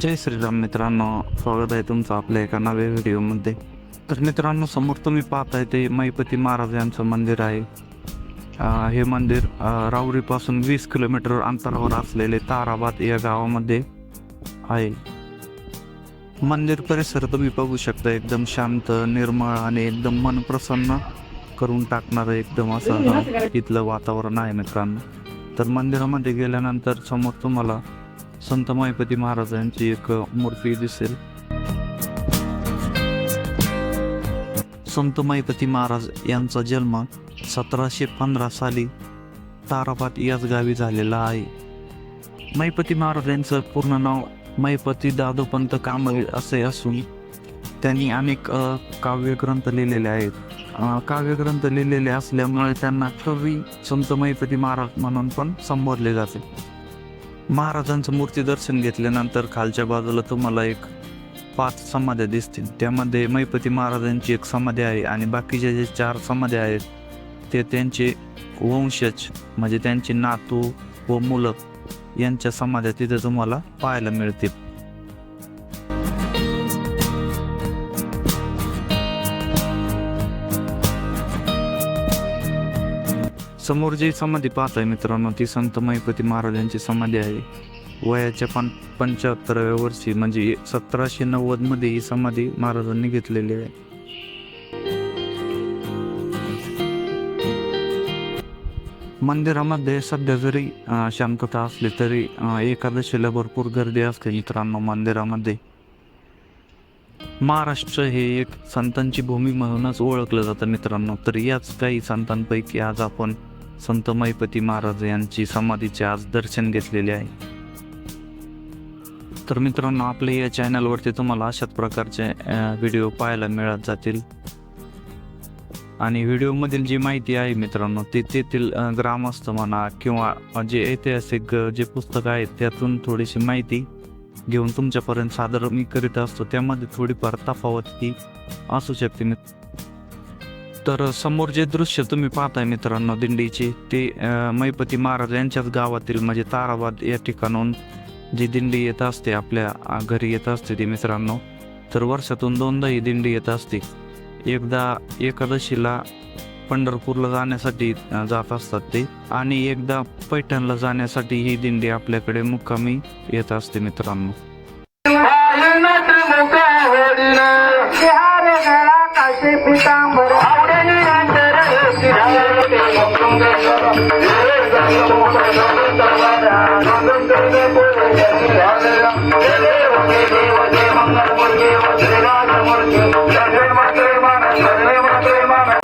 जय श्रीराम मित्रांनो स्वागत आहे तुमचं आपल्या एका नव्या व्हिडिओमध्ये. तर मित्रांनो समोर तुम्ही पाहताय ते मैपती महाराज यांचं मंदिर आहे. हे मंदिर राऊरीपासून वीस किलोमीटर अंतरावर असलेले ताराबाद या गावामध्ये आहे. मंदिर परिसर तुम्ही बघू शकता एकदम शांत निर्मळ आणि एकदम मन प्रसन्न करून टाकणारं एकदम असं इथलं वातावरण आहे मित्रांनो. तर मंदिरामध्ये गेल्यानंतर समोर तुम्हाला संत मायपती महाराजांची एक मूर्ती दिसेल. संत मायपती महाराज यांचा जन्म सतराशे पंधरा साली तारापाट याच गावी झालेला आहे. मैपती महाराज यांचं पूर्ण नाव मैपती दादोपंत कांबळे असे असून त्यांनी अनेक काव्यग्रंथ लिहिलेले आहेत. काव्यग्रंथ लिहिलेले असल्यामुळे त्यांना कवी संत मैपती महाराज म्हणून पण संबोधले जाते. महाराजांचं मूर्ती दर्शन घेतल्यानंतर खालच्या बाजूला तुम्हाला एक पाच समाध्या दिसतील. त्यामध्ये मैपती महाराजांची एक समाधी आहे आणि बाकीच्या जे चार समाध्या आहेत ते त्यांचे वंशज म्हणजे त्यांचे नातू व मुलं यांच्या समाध्या तिथे तुम्हाला पाहायला मिळतील. समोर जी समाधी पाहताय मित्रांनो ती संत मैपती महाराजांची समाधी आहे. वयाच्या पण पंच्याहत्तराव्या वर्षी म्हणजे सतराशे नव्वदमध्ये ही समाधी महाराजांनी घेतलेली आहे. मंदिरामध्ये सध्या जरी शांतता असली तरी एकादशीला भरपूर गर्दी असते मित्रांनो मंदिरामध्ये. महाराष्ट्र हे एक संतांची भूमी म्हणूनच ओळखलं जातं मित्रांनो तर याच काही संतांपैकी आज आपण संत महिपती महाराज यांची समाधीचे आज दर्शन घेतलेले आहे. तर मित्रांनो आपल्या या चॅनलवरती तुम्हाला अशाच प्रकारचे व्हिडिओ पाहायला मिळत जातील. आणि व्हिडिओमधील जी माहिती आहे मित्रांनो ती तेथील ग्रामस्थ म्हणा किंवा जे ऐतिहासिक जे पुस्तक आहेत त्यातून थोडीशी माहिती घेऊन तुमच्यापर्यंत सादर मी करीत असतो. त्यामध्ये थोडीफार तफावत ती असू शकते मित्र तर समोर जे दृश्य तुम्ही पाहताय मित्रांनो दिंडीचे ते मैपती महाराज यांच्याच गावातील म्हणजे ताराबाद या ठिकाणून जी दिंडी येत असते आपल्या घरी येत असते ती मित्रांनो तर वर्षातून दोनदा ही दिंडी येत असते. एकदा एकादशीला पंढरपूरला जाण्यासाठी जात असतात ते आणि एकदा पैठणला जाण्यासाठी ही दिंडी आपल्याकडे मुक्कामी येत असते मित्रांनो. पितांबर. आवडणी अंतर शिरावते मंगंगेश्वर हे जग मोकळं तवारा नंदन बोले जगी आलेला हे देव हे देव जय मंगल मूर्ती व श्रीराज मूर्ती सर्वे मंगल मान सर्वे